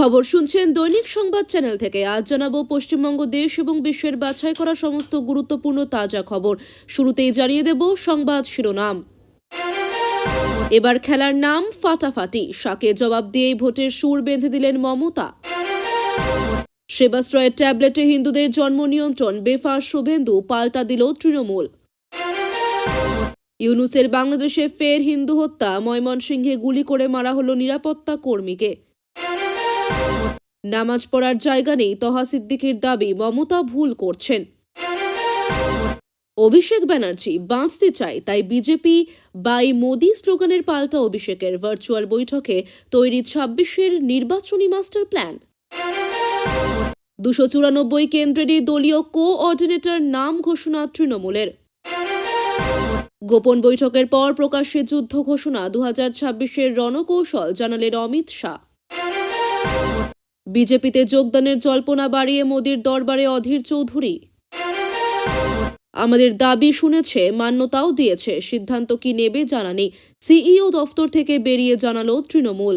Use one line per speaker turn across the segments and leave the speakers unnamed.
খবর শুনছেন দৈনিক সংবাদ চ্যানেল থেকে। আজ জানাব পশ্চিমবঙ্গ দেশ এবং বিশ্বের বাছাই করা সমস্ত গুরুত্বপূর্ণ তাজা খবর। শুরুতেই জানিয়ে দেব সংবাদ শিরোনাম। এবার খেলার নাম ফাটাফাটি। শাকে জবাব দিয়েই ভোটের সুর বেঁধে দিলেন মমতা। সেবাশ্রয়ের ট্যাবলেটে হিন্দুদের জন্ম নিয়ন্ত্রণ। বেফার শুভেন্দু, পাল্টা দিল তৃণমূল। ইউনুসের বাংলাদেশে ফের হিন্দু হত্যা। ময়মনসিংহে গুলি করে মারা হলো নিরাপত্তা কর্মীকে। নামাজ পড়ার জায়গা নেই তহা সিদ্দিকের দাবি, মমতা ভুল করছেন। অভিষেক ব্যানার্জি, বাঁচতে চাই তাই বিজেপি বাই মোদি স্লোগানের পাল্টা অভিষেকের ভার্চুয়াল বৈঠকে তৈরি ছাব্বিশের নির্বাচনী মাস্টার প্ল্যান। দুশো চুরানব্বই কেন্দ্রেরই দলীয় কোঅর্ডিনেটর নাম ঘোষণা তৃণমূলের। গোপন বৈঠকের পর প্রকাশ্যে যুদ্ধ ঘোষণা দু হাজার ছাব্বিশের রণকৌশল, জানালেন অমিত শাহ। বিজেপিতে যোগদানের জল্পনা বাড়িয়ে মোদীর দরবারে অধীর চৌধুরী। আমাদের দাবি শুনেছে, মান্যতাও দিয়েছে। সিদ্ধান্ত কি নেবে জানা নেই সিইও দফতর থেকে বেরিয়ে জানালো তৃণমূল।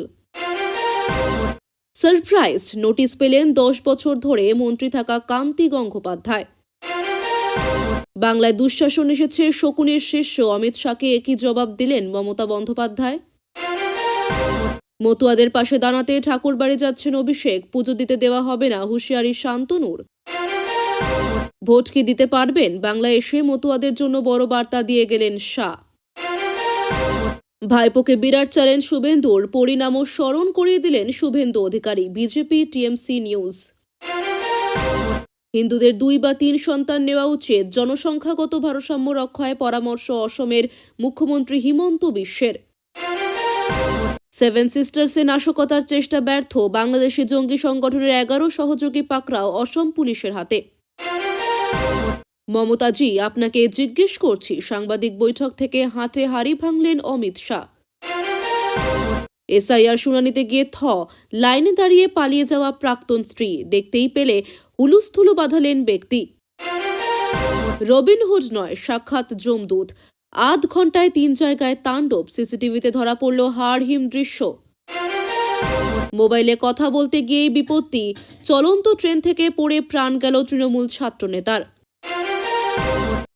সারপ্রাইজ নোটিশ পেলেন দশ বছর ধরে মন্ত্রী থাকা কান্তি গঙ্গোপাধ্যায়। বাংলায় দুঃশাসন এসেছে, শকুনের শিষ্য অমিত শাহকে একই জবাব দিলেন মমতা বন্দ্যোপাধ্যায়। মতুয়াদের পাশে দাঁড়াতে ঠাকুর বাড়ি যাচ্ছেন অভিষেক। পুজো দিতে দেওয়া হবে না হুঁশিয়ারি শান্তনুর। ভোট কি দিতে পারবেন? বাংলায় এসে মতুয়াদের জন্য বড় বার্তা দিয়ে গেলেন শাহ। ভাইপোকে বিরাট চ্যালেঞ্জ শুভেন্দুর। পরিণামও স্মরণ করিয়ে দিলেন Suvendu Adhikari. BJP, TMC news. হিন্দুদের দুই বা তিন সন্তান নেওয়া উচিত। জনসংখ্যাগত ভারসাম্য রক্ষায় পরামর্শ অসমের মুখ্যমন্ত্রী হিমন্ত বিশ্বের। সেভেন সিস্টার্সে নাশকতার চেষ্টা ব্যর্থ বাংলাদেশি জঙ্গি সংগঠনের এগারো সহযোগী পাকড়াও অসম পুলিশের হাতে। মমতাজি, আপনাকে জিজ্ঞেস করছি, সাংবাদিক বৈঠক থেকে হাতে হাড়ি ভাঙলেন অমিত শাহ। এসআইআর শুনানিতে গিয়ে থ, লাইনে দাঁড়িয়ে পালিয়ে যাওয়া প্রাক্তন স্ত্রী, দেখতেই পেলে হুলুস্থুলু বাঁধালেন ব্যক্তি। রবিনহুড নয়, সাক্ষাৎ জমদূত। আধ ঘন্টায় তিন জায়গায় তাণ্ডব, সিসিটিভিতে ধরা পড়ল হাড়হিম দৃশ্য। মোবাইলে কথা বলতে গিয়েই বিপত্তি, চলন্ত ট্রেন থেকে পড়ে প্রাণ গেল তৃণমূল ছাত্রনেতার।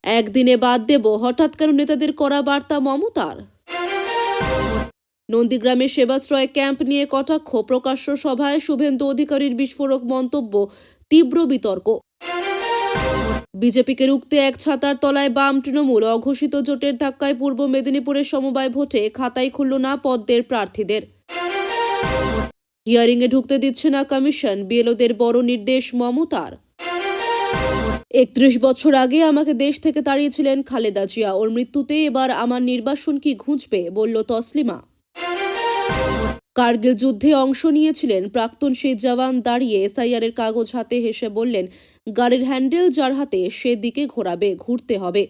একদিনে বাদ দেব, হঠাৎ কেন নেতাদের করা বার্তা মমতার? নন্দীগ্রামে সেবাশ্রয় ক্যাম্প নিয়ে কটাক্ষ, প্রকাশ্য সভায় শুভেন্দু অধিকারীর বিস্ফোরক মন্তব্য, তীব্র বিতর্ক। বিজেপিকে রুখতে এক ছাতার তলায় বাম তৃণমূল অঘোষিত জোটের ধাক্কায় পূর্ব মেদিনীপুরের সমবায় ভোটে খাতায় খুলল না পদ্মের প্রার্থীদের। হিয়ারিংয়ে ঢুকতে দিচ্ছে না কমিশন, বিএলওদের বড় নির্দেশ মমতার। একত্রিশ বছর আগে আমাকে দেশ থেকে তাড়িয়েছিলেন খালেদা জিয়া, ওর মৃত্যুতে এবার আমার নির্বাসন কি ঘুঁচবে, বলল তসলিমা। কার্গিল যুদ্ধে অংশ নিয়েছিলেন, প্রাক্তন সেই জওয়ান দাঁড়িয়ে এসআইআরের কাগজ হাতে হেসে বললেন গাড়ির হ্যান্ডেল যার হাতে সেদিকে ঘোরাবে, ঘুরতে হবে।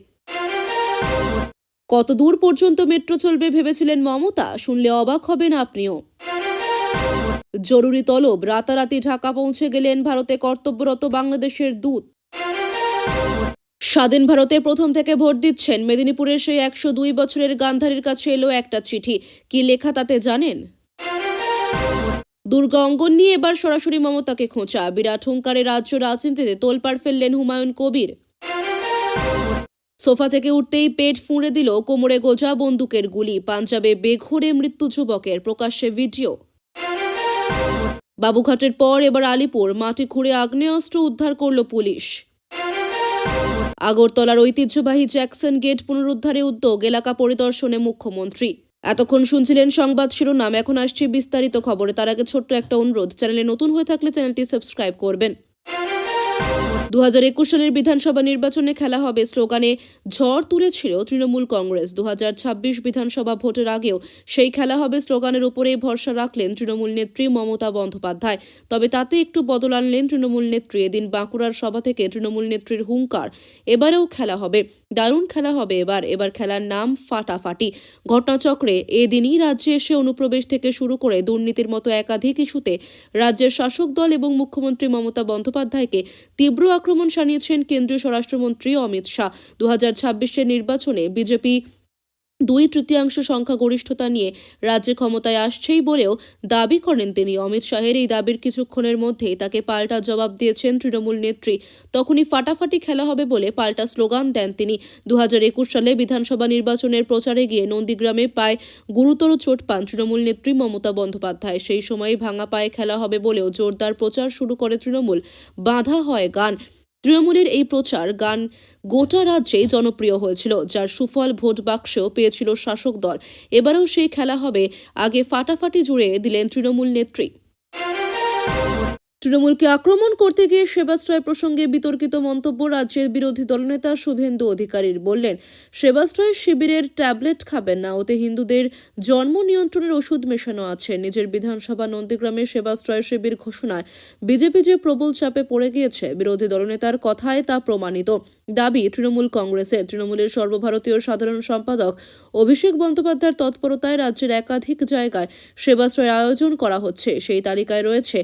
কত দূর পর্যন্ত মেট্রো চলবে ভেবেছিলেন মমতা? শুনলে অবাক হবেন আপনিও। জরুরি তলব, রাতারাতি ঢাকা পৌঁছে গেলেন ভারতে কর্তব্যরত বাংলাদেশের দূত। স্বাধীন ভারতে প্রথম থেকে ভোট দিচ্ছেন। মেদিনীপুরের সেই একশো দুই বছরের গান্ধারীর কাছে এলো একটা চিঠি। কি লেখা তাতে জানেন? দুর্গা অঙ্গন নিয়ে এবার সরাসরি মমতাকে খোঁচা। বিরাট হুঙ্কারে রাজ্য রাজনীতিতে তোলপাড় ফেললেন হুমায়ুন কবির। সোফা থেকে উঠতেই পেট ফুঁড়ে দিল কোমরে গোজা বন্দুকের গুলি। পাঞ্জাবে বেঘরে মৃত্যু যুবকের প্রকাশ্যে ভিডিও। বাবুঘাটের পর এবার আলিপুর, মাটি খুঁড়ে আগ্নেয়াস্ত্র উদ্ধার করল পুলিশ। আগরতলার ঐতিহ্যবাহী জ্যাকসন গেট পুনরুদ্ধারে উদ্যোগ, এলাকা পরিদর্শনে মুখ্যমন্ত্রী। এতক্ষণ শুনছিলেন সংবাদ শিরোনাম, এখন আসছে বিস্তারিত খবরে। তার আগে ছোট্ট একটা অনুরোধ, চ্যানেলে নতুন হয়ে থাকলে চ্যানেলটি সাবস্ক্রাইব করবেন। দু হাজার একুশ সালের বিধানসভা নির্বাচনে খেলা হবে স্লোগানে, ঝড় তুলেছিল তৃণমূল কংগ্রেস। দু বিধানসভা ভোটের আগেও সেই খেলা হবে স্লোগানের উপরেই ভরসা রাখলেন তৃণমূল নেত্রী মমতা বন্দ্যোপাধ্যায়। তবে তাতে একটু বদল আনলেন তৃণমূল নেত্রী। এদিন বাঁকুড়ার সভা থেকে তৃণমূল নেত্রীর হুঙ্কার, এবারেও খেলা হবে। দারুণ খেলা হবে এবার। এবার খেলার নাম ফাটাফাটি। ঘটনাচক্রে এদিনই রাজ্যে এসে অনুপ্রবেশ থেকে শুরু করে দুর্নীতির মতো একাধিক ইস্যুতে রাজ্যের শাসক দল এবং মুখ্যমন্ত্রী মমতা বন্দ্যোপাধ্যায়কে তীব্র আক্রমণ শানিয়েছেন কেন্দ্রীয় স্বরাষ্ট্রমন্ত্রী অমিত শাহ। দু নির্বাচনে বিজেপি দুই তৃতীয়াংশ সংখ্যাগরিষ্ঠতা নিয়ে রাজ্যে ক্ষমতায় আসছেই বলেও দাবি করেন তিনি। অমিত শাহের এই দাবির কিছুক্ষণের মধ্যেই তাকে পাল্টা জবাব দিয়েছেন তৃণমূল নেত্রী। তখনই ফাটাফাটি খেলা হবে বলে পাল্টা স্লোগান দেন তিনি। দু হাজার একুশ সালে বিধানসভা নির্বাচনের প্রচারে গিয়ে নন্দীগ্রামে পায় গুরুতর চোট পান তৃণমূল নেত্রী মমতা বন্দ্যোপাধ্যায়। সেই সময়ই ভাঙা পায়ে খেলা হবে বলেও জোরদার প্রচার শুরু করে তৃণমূল। বাধা হয় গান। তৃণমূলের এই প্রচার গান গোটা রাজ্যে জনপ্রিয় হয়েছিল, যার সুফল ভোট বাক্সেও পেয়েছিল শাসক দল। এবারেও সেই খেলা হবে। আগে ফাটাফাটি জুড়ে দিলেন তৃণমূল নেত্রী। তৃণমূলকে আক্রমণ করতে গিয়ে সেবাশ্রয় প্রসঙ্গে বিতর্কিত মন্তব্য রাজ্যের বিরোধী দলনেতা শুভেন্দু অধিকারীর বললেন, সেবাশ্রয় শিবিরের ট্যাবলেট খাবেন না, ওতে হিন্দুদের জন্ম নিয়ন্ত্রণের ওষুধ মেশানো আছে। নিজের বিধানসভা নন্দীগ্রামে সেবাশ্রয় শিবির ঘোষণায় বিজেপি যে প্রবল চাপে পড়ে গিয়েছে, বিরোধী দলনেতার কথায় তা প্রমাণিত। দাবি, তৃণমূল কংগ্রেসের। তৃণমূলের সর্বভারতীয় সাধারণ সম্পাদক অভিষেক বন্দ্যোপাধ্যায়ের তৎপরতায় রাজ্যের একাধিক জায়গায় সেবাশ্রয়ের আয়োজন করা হচ্ছে। সেই তালিকায় রয়েছে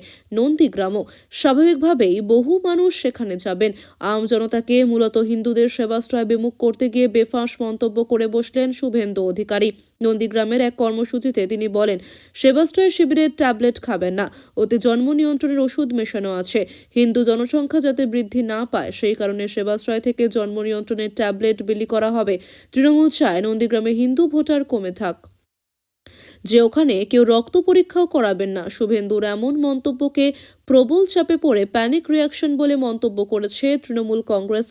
নন্দীগ্রামও স্বাভাবিকভাবেই বহু মানুষ সেখানে যাবেন। আম জনতাকে মূলত হিন্দুদের সেবাশ্রয় বিমুখ করতে গিয়ে বেফাঁস মন্তব্য করে বসলেন শুভেন্দু অধিকারী। নন্দীগ্রামের এক কর্মসূচিতে তিনি বলেন, সেবাশ্রয় শিবিরের ট্যাবলেট খাবেন না। ওতে জন্ম নিয়ন্ত্রণের ওষুধ মেশানো আছে। হিন্দু জনসংখ্যা যাতে বৃদ্ধি না পায়, সেই কারণে সেবাশ্রয় থেকে জন্ম নিয়ন্ত্রণের ট্যাবলেট বিলি করা হবে। তৃণমূল চায় নন্দীগ্রামে হিন্দু ভোটার কমে থাক। যে ওখানে কেউ রক্ত পরীক্ষাও করাবেন না। শুভেন্দুর এমন মন্তব্যকে প্রবল চাপে পড়ে প্যানিক রিয়াকশন বলে মন্তব্য করেছে তৃণমূল কংগ্রেস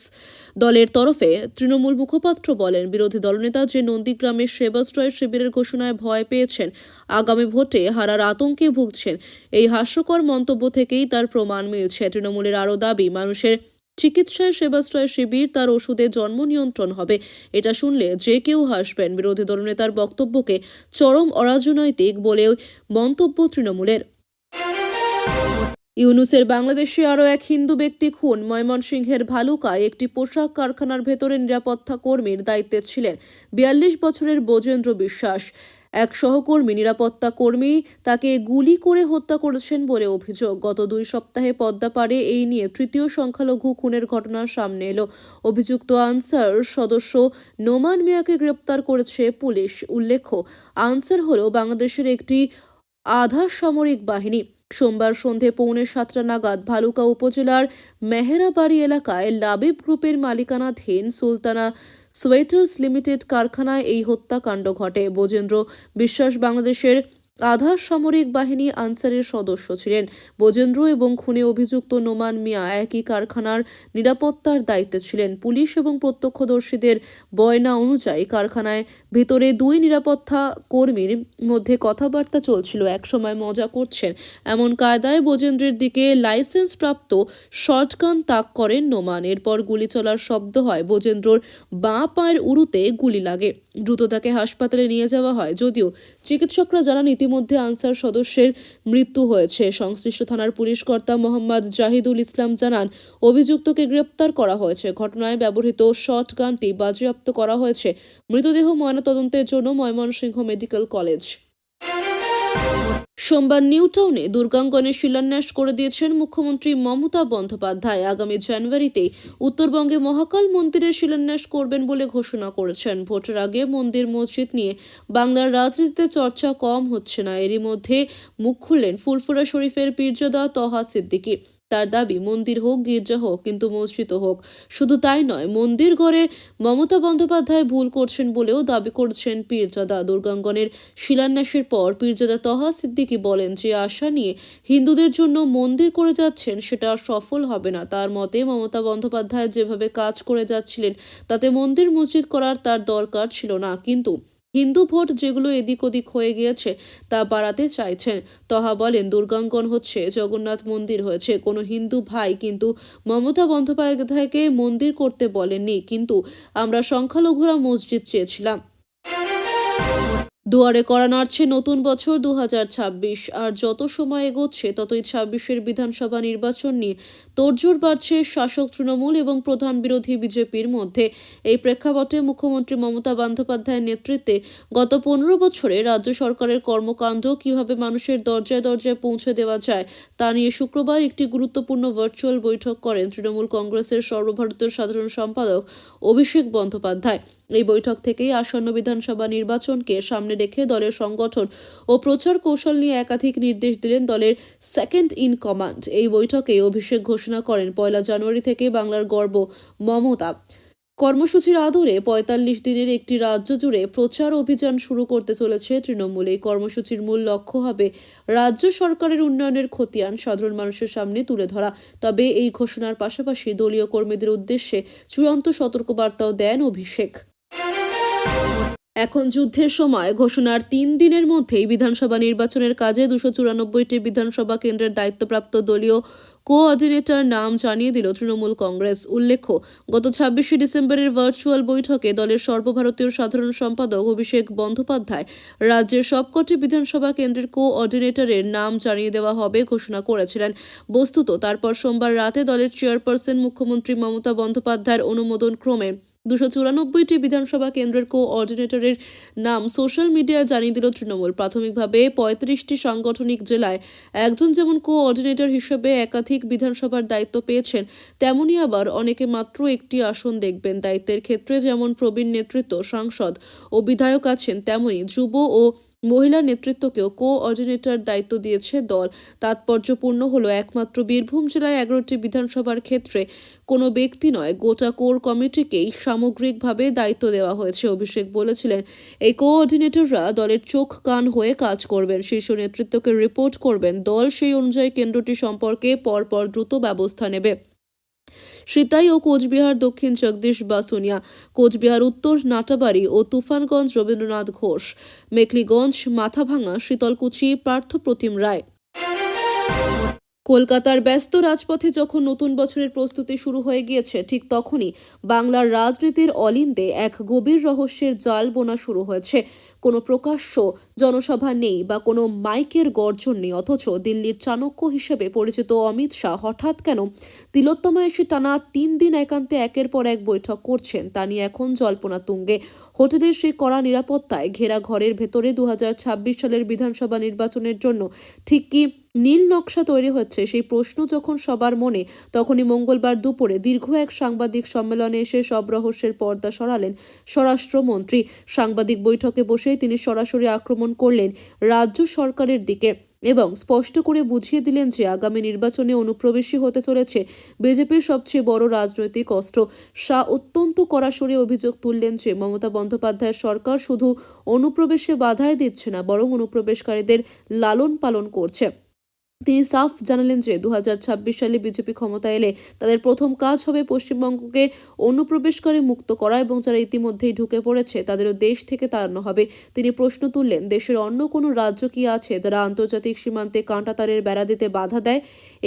দলের তরফে। তৃণমূল মুখপাত্র বলেন, বিরোধী দলনেতা যে নন্দীগ্রামের সেবাশ্রয় শিবিরের ঘোষণায় ভয় পেয়েছেন, আগামী ভোটে হারার আতঙ্কে ভুগছেন, এই হাস্যকর মন্তব্য থেকেই তার প্রমাণ মিলছে। তৃণমূলের আরও দাবি, মানুষের চিকিৎসায় সেবাশ্রয় শিবির, তার ওষুধে জন্ম নিয়ন্ত্রণ হবে। এটা শুনলে যে কেউ হাসবেন। বিরোধী দলনেতার বক্তব্যকে চরম অরাজনৈতিক বলেও মন্তব্য তৃণমূলের। ইউনুসের বাংলাদেশে আরও এক হিন্দু ব্যক্তি খুন। ময়মনসিংহের ভালুকায় একটি পোশাক কারখানার ভেতরে নিরাপত্তা কর্মীর দায়িত্বে ছিলেন বিয়াল্লিশ বছরের বোজেন্দ্র বিশ্বাস। এক সহকর্মী, নিরাপত্তা কর্মী তাকে গুলি করে হত্যা করেছেন বলে অভিযোগ। গত দুই সপ্তাহে পদ্মাপাড়ে এই নিয়ে তৃতীয় সংখ্যালঘু খুনের ঘটনা সামনে এলো। অভিযুক্ত আনসার সদস্য নোমান মিয়াকে গ্রেপ্তার করেছে পুলিশ। উল্লেখ্য, আনসার হলো বাংলাদেশের একটি আধা সামরিক বাহিনী। সোমবার সন্ধে পৌনে সাতটা নাগাদ ভালুকা উপজেলার মেহেরাবাড়ি এলাকায় লাবিব গ্রুপের মালিকানাধীন সুলতানা সোয়েটার্স লিমিটেড কারখানায় এই হত্যাকাণ্ড ঘটে। বোজেন্দ্র বিশ্বাস বাংলাদেশের আধার সামরিক বাহিনী আনসারের সদস্য ছিলেন। বোজেন্দ্র এবং খুনে অভিযুক্ত নোমান মিয়া একই কারখানার নিরাপত্তার দায়িত্বে ছিলেন। পুলিশ এবং প্রত্যক্ষদর্শীদের বয়না অনুযায়ী কারখানায় ভিতরে দুই নিরাপত্তা কর্মীর মধ্যে কথাবার্তা চলছিল, একসময় মজা করছেন। এমন কায়দায় বোজেন্দ্রের দিকে লাইসেন্স প্রাপ্ত শর্টগান তাক করেন নোমান। এরপর গুলি চলার শব্দ হয় বোজেন্দ্রর বাঁ পায়ের উরুতে গুলি লাগে। দ্রুত তাকে হাসপাতালে নিয়ে যাওয়া হয়। যদিও চিকিৎসকরা জানান, ইতিমধ্যে আনসার সদস্যের মৃত্যু হয়েছে। সংশ্লিষ্ট থানার পুলিশ কর্তা মোহাম্মদ জাহিদুল ইসলাম জানান, অভিযুক্তকে গ্রেপ্তার করা হয়েছে। ঘটনায় ব্যবহৃত শর্ট গানটি বাজেয়াপ্ত করা হয়েছে। মৃতদেহ ময়নাতদন্তের জন্য ময়মনসিংহ মেডিকেল কলেজ। সোমবার নিউ টাউনে দুর্গাঙ্গনের শিলান্যাস করে দিয়েছেন মুখ্যমন্ত্রী মমতা বন্দ্যোপাধ্যায়। আগামী জানুয়ারিতে উত্তরবঙ্গে মহাকাল মন্দিরের শিলান্যাস করবেন বলে ঘোষণা করেছেন। ভোটের আগে মন্দির, মসজিদ নিয়ে বাংলার রাজনীতিতে চর্চা কম হচ্ছে না। এরই মধ্যে মুখ খুললেন ফুরফুরা শরীফের পীরজাদা তহা সিদ্দিকী। তার দাবি, মন্দির হোক, গির্জা হোক, কিন্তু মসজিদও হোক। শুধু তাই নয়, মন্দির গড়ে মমতা বন্দ্যোপাধ্যায় ভুল করছেন বলেও দাবি করছেন পীরজাদা। দুর্গাঙ্গনের শিলান্যাসের পর পীরজাদা তহা সিদ্দিকী বলেন যে, আশা নিয়ে হিন্দুদের জন্য মন্দির করে যাচ্ছেন সেটা সফল হবে না। তার মতে, মমতা বন্দ্যোপাধ্যায় যেভাবে কাজ করে যাচ্ছিলেন, তাতে মন্দির মসজিদ করার তার দরকার ছিল না। কিন্তু হিন্দু ভোট যেগুলো এদিক ওদিক হয়ে গিয়েছে, তা বাড়াতে চাইছেন। তহা বলেন, দুর্গাঙ্গন হচ্ছে জগন্নাথ মন্দির হয়েছে। কোনো হিন্দু ভাই কিন্তু মমতা বন্দ্যোপাধ্যায়কে মন্দির করতে বলেননি, কিন্তু আমরা সংখ্যালঘুরা মসজিদ চেয়েছিলাম। দুয়ারে করা নাড়ছে নতুন বছর দু হাজার ছাব্বিশ, আর যত সময় এগোচ্ছে, ততই ছাব্বিশের বিধানসভা নির্বাচন নিয়ে তোড়জোড় বাড়ছে শাসক তৃণমূল এবং প্রধান বিরোধী বিজেপির মধ্যে। এই প্রেক্ষাপটে মুখ্যমন্ত্রী মমতা বন্দ্যোপাধ্যায়ের নেতৃত্বে গত পনেরো বছরে রাজ্য সরকারের কর্মকাণ্ড কীভাবে মানুষের দরজায় দরজায় পৌঁছে দেওয়া যায় তা নিয়ে শুক্রবার একটি গুরুত্বপূর্ণ ভার্চুয়াল বৈঠক করেন তৃণমূল কংগ্রেসের সর্বভারতীয় সাধারণ সম্পাদক অভিষেক বন্দ্যোপাধ্যায়। এই বৈঠক থেকেই আসন্ন বিধানসভা নির্বাচনকে সামনে রেখে দলের সংগঠন ও প্রচার কৌশল নিয়ে একাধিক নির্দেশ দিলেন দলের সেকেন্ড ইন কমান্ড এই বৈঠকে অভিষেক ঘোষণা করেন পয়লা জানুয়ারি থেকে বাংলার গর্ব মমতা। কর্মসূচির আদরে পঁয়তাল্লিশ দিনের একটি রাজ্য জুড়ে প্রচার অভিযান শুরু করতে চলেছে তৃণমূল। এই কর্মসূচির মূল লক্ষ্য হবে রাজ্য সরকারের উন্নয়নের খতিয়ান সাধারণ মানুষের সামনে তুলে ধরা। তবে এই ঘোষণার পাশাপাশি দলীয় কর্মীদের উদ্দেশ্যে চূড়ান্ত সতর্কবার্তাও দেন অভিষেক। এখন যুদ্ধের সময়, ঘোষণার তিন দিনের মধ্যেই বিধানসভা নির্বাচনের কাজে দুশো চুরানব্বইটি বিধানসভা কেন্দ্রের দায়িত্বপ্রাপ্ত দলীয় কোঅর্ডিনেটর নাম জানিয়ে দিল তৃণমূল কংগ্রেস। উল্লেখ্য, গত ছাব্বিশে ডিসেম্বরের ভার্চুয়াল বৈঠকে দলের সর্বভারতীয় সাধারণ সম্পাদক অভিষেক বন্দ্যোপাধ্যায় রাজ্যের সবকটি বিধানসভা কেন্দ্রের কোঅর্ডিনেটরের নাম জানিয়ে দেওয়া হবে ঘোষণা করেছিলেন। বস্তুত, তারপর সোমবার রাতে দলের চেয়ারপারসন মুখ্যমন্ত্রী মমতা বন্দ্যোপাধ্যায়ের অনুমোদন ক্রমে দুশো চুরানব্বইটি বিধানসভা কেন্দ্রের কোঅর্ডিনেটরের নাম সোশ্যাল মিডিয়ায় জানিয়ে দিল তৃণমূল। প্রাথমিকভাবে পঁয়ত্রিশটি সাংগঠনিক জেলায় একজন যেমন কোঅর্ডিনেটর হিসেবে একাধিক বিধানসভার দায়িত্ব পেয়েছেন, তেমনি আবার অনেকে মাত্র একটি আসন দেখবেন। দায়িত্বের ক্ষেত্রে যেমন প্রবীণ নেতৃত্ব, সাংসদ ও বিধায়ক আছেন, তেমনি যুব ও মহিলা নেতৃত্বকেও কোঅর্ডিনেটর দায়িত্ব দিয়েছে দল। তাৎপর্যপূর্ণ হলো একমাত্র বীরভূম জেলায় এগারোটি বিধানসভার ক্ষেত্রে কোনো ব্যক্তি নয়, গোটা কোর কমিটিকেই সামগ্রিকভাবে দায়িত্ব দেওয়া হয়েছে, অভিষেক বলেছিলেন। এই কোঅর্ডিনেটররা দলের চোখ কান হয়ে কাজ করবেন, শীর্ষ নেতৃত্বকে রিপোর্ট করবেন, দল সেই অনুযায়ী কেন্দ্রটি সম্পর্কে পরপর দ্রুত ব্যবস্থা নেবে। সিতাই ও কোচবিহার দক্ষিণ জগদীশ বাসুনিয়া, কোচবিহার উত্তর নাটাবাড়ি ও তুফানগঞ্জ রবীন্দ্রনাথ ঘোষ, মেখলিগঞ্জ মাথাভাঙা, শীতলকুচি, পার্থ প্রতিম রায়। কলকাতার ব্যস্ত রাজপথে যখন নতুন বছরের প্রস্তুতি শুরু হয়ে গিয়েছে, ঠিক তখনই বাংলার রাজনীতির অলিন্দে এক গভীর রহস্যের জাল বোনা শুরু হয়েছে। কোনো প্রকাশ্য জনসভা নেই বা কোনো মাইকের গর্জন নেই, অথচ দিল্লির চাণক্য হিসেবে পরিচিত অমিত শাহ হঠাৎ কেন তিলোত্তমা এসে টানা তিন দিন একান্তে একের পর এক বৈঠক করছেন। তা নিয়ে এখন জল্পনা তুঙ্গে। হোটেলের সেই কড়া নিরাপত্তায় ঘেরা ঘরের ভেতরে দু হাজার ছাব্বিশ সালের বিধানসভা নির্বাচনের জন্য ঠিক কি নীল নকশা তৈরি হচ্ছে সেই প্রশ্ন যখন সবার মনে, তখনই মঙ্গলবার দুপুরে দীর্ঘ এক সাংবাদিক সম্মেলনে এসে সব রহস্যের পর্দা সরালেন স্বরাষ্ট্রমন্ত্রী। সাংবাদিক বৈঠকে বসেই তিনি সরাসরি আক্রমণ করলেন রাজ্য সরকারের দিকে এবং স্পষ্ট করে বুঝিয়ে দিলেন যে আগামী নির্বাচনে অনুপ্রবেশী হতে চলেছে বিজেপির সবচেয়ে বড় রাজনৈতিক অস্ত্র। শাহ অত্যন্ত কড়াসরি অভিযোগ তুললেন যে মমতা বন্দ্যোপাধ্যায়ের সরকার শুধু অনুপ্রবেশে বাধাই দিচ্ছে না, বরং অনুপ্রবেশকারীদের লালন পালন করছে। তিনি সাফ জানালেন যে দু হাজার ছাব্বিশ সালে বিজেপি ক্ষমতা এলে তাদের প্রথম কাজ হবে পশ্চিমবঙ্গকে অনুপ্রবেশকারী মুক্ত করা এবং যারা ইতিমধ্যেই ঢুকে পড়েছে তাদেরও দেশ থেকে তাড়ানো হবে। তিনি প্রশ্ন তুললেন, দেশের অন্য কোনো রাজ্য কি আছে যারা আন্তর্জাতিক সীমান্তে কাঁটাতারের বেড়া দিতে বাধা দেয়?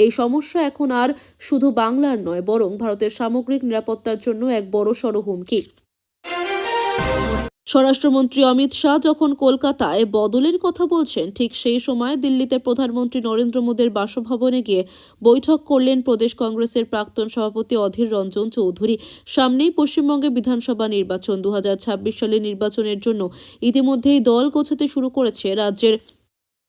এই সমস্যা এখন আর শুধু বাংলার নয়, বরং ভারতের সামগ্রিক নিরাপত্তার জন্য এক বড়সড় হুমকি। স্বরাষ্ট্রমন্ত্রী অমিত শাহ যখন কলকাতায় বদলের কথা বলছেন, ঠিক সেই সময় দিল্লিতে প্রধানমন্ত্রী নরেন্দ্র মোদীর বাসভবনে গিয়ে বৈঠক করলেন প্রদেশ কংগ্রেসের প্রাক্তন সভাপতি অধীর রঞ্জন চৌধুরী। সামনেই পশ্চিমবঙ্গে বিধানসভা নির্বাচন। দু সালে নির্বাচনের জন্য ইতিমধ্যেই দল গোছাতে শুরু করেছে রাজ্যের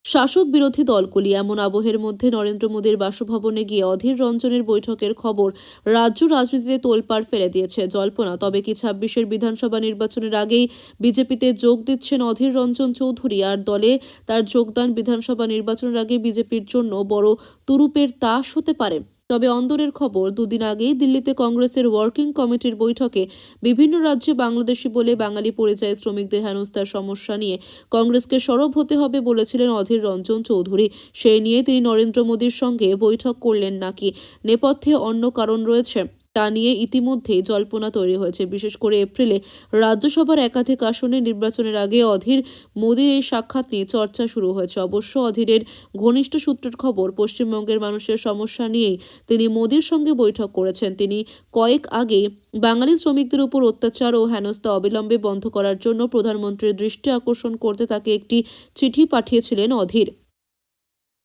শাসক বিরোধী দলগুলি এমন আবহের মধ্যে নরেন্দ্র মোদীর বাসভবনে গিয়ে অধীর রঞ্জনের বৈঠকের খবর রাজ্য রাজনীতিতে তোলপাড় ফেলে দিয়েছে জল্পনা। তবে কি ছাব্বিশের বিধানসভা নির্বাচনের আগেই বিজেপিতে যোগ দিচ্ছেন অধীর রঞ্জন চৌধুরী আর দলে তার যোগদান বিধানসভা নির্বাচনের আগে বিজেপির জন্য বড় তুরুপের তাস হতে পারে। তবে অন্দরের খবর, দুদিন আগেই দিল্লিতে কংগ্রেসের ওয়ার্কিং কমিটির বৈঠকে বিভিন্ন রাজ্যে বাংলাদেশি বলে বাঙালি পরিযায়ী শ্রমিকদের হেনস্থার সমস্যা নিয়ে। কংগ্রেসকে সরব হতে হবে বলেছিলেন অধীর রঞ্জন চৌধুরী। সেই নিয়ে তিনি নরেন্দ্র মোদীর সঙ্গে বৈঠক করলেন নাকি, নেপথ্যে অন্য কারণ রয়েছে। তা নিয়ে ইতিমধ্যেই জল্পনা তৈরি হয়েছে। বিশেষ করে এপ্রিলে রাজ্যসভার একাধিক আসনে নির্বাচনের আগে অধীর মোদীর এই সাক্ষাৎ নিয়ে চর্চা শুরু হয়েছে। অবশ্য অধীরের ঘনিষ্ঠ সূত্রের খবর, পশ্চিমবঙ্গের মানুষের সমস্যা নিয়েই তিনি মোদীর সঙ্গে বৈঠক করেছেন। তিনি কয়েক আগে বাঙালি শ্রমিকদের উপর অত্যাচার ও হেনস্থা অবিলম্বে বন্ধ করার জন্য প্রধানমন্ত্রীর দৃষ্টি আকর্ষণ করতে তাকে একটি চিঠি পাঠিয়েছিলেন অধীর।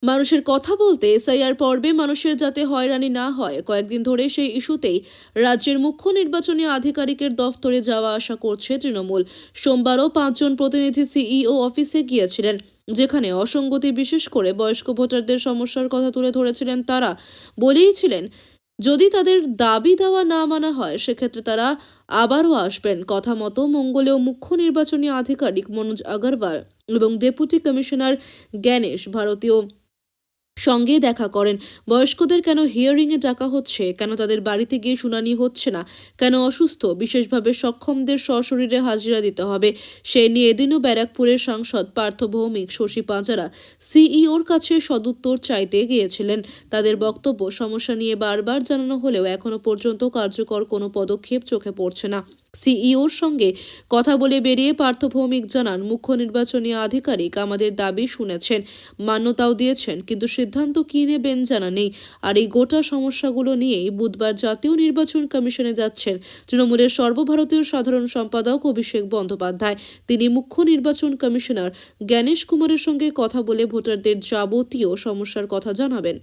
মানুষের কথা বলতে এসআইআর পর্বে মানুষের যাতে হয়রানি না হয়, কয়েকদিন ধরে সেই ইস্যুতেই রাজ্যের মুখ্য নির্বাচনী আধিকারিকের দফতরে যাওয়া আসা করছে তৃণমূল। সোমবারও পাঁচজন প্রতিনিধি সিইও অফিসে গিয়েছিলেন, যেখানে অসঙ্গতি বিশেষ করে বয়স্ক ভোটারদের সমস্যার কথা তুলে ধরেছিলেন তারা। বলেইছিলেন যদি তাদের দাবি দেওয়া না মানা হয়, সেক্ষেত্রে তারা আবারও আসবেন। কথা মতো মঙ্গলেও মুখ্য নির্বাচনী আধিকারিক মনোজ আগরওয়াল এবং ডেপুটি কমিশনার জ্ঞানেশ ভারতীয় সঙ্গে দেখা করেন। বয়স্কদের কেন হিয়ারিংয়ে ডাকা হচ্ছে? কেন তাদের বাড়িতে গিয়ে শুনানি হচ্ছে না? কেন অসুস্থ? বিশেষভাবে সক্ষমদের সশরীরে হাজিরা দিতে হবে। সে নিয়ে এদিনও ব্যারাকপুরের সাংসদ পার্থ ভৌমিক, শশী পাঁজারা সিইওর কাছে সদুত্তর চাইতে গিয়েছিলেন। তাদের বক্তব্য সমস্যা নিয়ে বারবার জানানো হলেও এখনও পর্যন্ত কার্যকর কোনো পদক্ষেপ চোখে পড়ছে না। সিইওর সঙ্গে কথা বলে বেরিয়ে পার্থ ভৌমিক জানান, মুখ্য নির্বাচনী আধিকারিক আমাদের দাবি শুনেছেন, মান্যতাও দিয়েছেন, কিন্তু সিদ্ধান্ত কী নেবেন জানা নেই। আর এই গোটা সমস্যাগুলো নিয়েই বুধবার জাতীয় নির্বাচন কমিশনে যাচ্ছেন তৃণমূলের সর্বভারতীয় সাধারণ সম্পাদক অভিষেক বন্দ্যোপাধ্যায়। তিনি মুখ্য নির্বাচন কমিশনার জ্ঞানেশ কুমারের সঙ্গে কথা বলে ভোটারদের যাবতীয় সমস্যার কথা জানাবেন।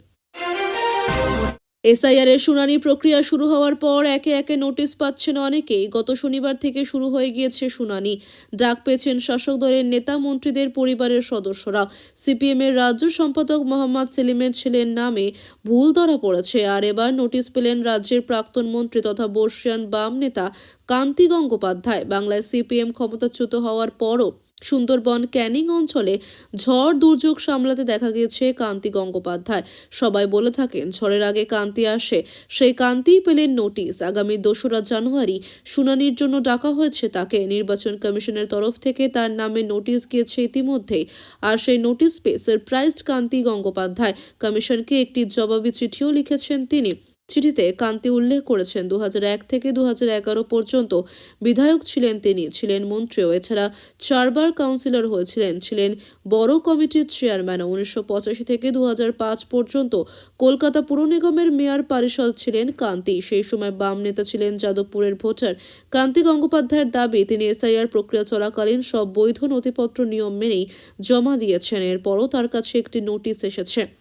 এসআইআর এর শুনানি প্রক্রিয়া শুরু হওয়ার পর একে একে নোটিশ পাচ্ছেন অনেকেই। গত শনিবার থেকে শুরু হয়ে গিয়েছে শুনানি। ডাক পেয়েছেন শাসক দলের নেতা, মন্ত্রীদের পরিবারের সদস্যরা। সিপিএম এর রাজ্য সম্পাদক মোহাম্মদ সেলিমের ছেলের নামে ভুল ধরা পড়েছে। আর এবার নোটিশ পেলেন রাজ্যের প্রাক্তন মন্ত্রী তথা বর্ষিয়ান বাম নেতা কান্তি গঙ্গোপাধ্যায়। বাংলায় সিপিএম ক্ষমতাচ্যুত হওয়ার পরও সুন্দরবন ক্যানিং অঞ্চলে ঝড় দুর্যোগ সামলাতে দেখা গিয়েছে কান্তি গঙ্গোপাধ্যায়। সবাই বলে থাকেন, ঝড়ের আগে কান্তি আসে, সেই কান্তিই পেলেন নোটিশ। আগামী দোসরা জানুয়ারি শুনানির জন্য ডাকা হয়েছে তাকে। নির্বাচন কমিশনের তরফ থেকে তার নামে নোটিশ গিয়েছে ইতিমধ্যেই। আর সেই নোটিশ পেয়ে সারপ্রাইজড কান্তি গঙ্গোপাধ্যায়। কমিশনকে একটি জবাবি চিঠিও লিখেছেন তিনি। চিঠিতে কান্তি উল্লেখ করেছেন দু হাজার এক থেকে দু হাজার এগারো পর্যন্ত বিধায়ক ছিলেন তিনি। ছিলেন মন্ত্রীও। এছাড়া চারবার কাউন্সিলর হয়েছিলেন। ছিলেন বড় কমিটির চেয়ারম্যান উনিশশো থেকে দু হাজার পাঁচ পর্যন্ত কলকাতা পুর নিগমের মেয়র পারিষদ ছিলেন কান্তি। সেই সময় বাম নেতা ছিলেন যাদবপুরের ভোটার। কান্তি গঙ্গোপাধ্যায়ের দাবি, তিনি এসআইআর প্রক্রিয়া চলাকালীন সব বৈধ নথিপত্র নিয়ম মেনেই জমা দিয়েছেন। এরপরও তার কাছে একটি নোটিশ এসেছে।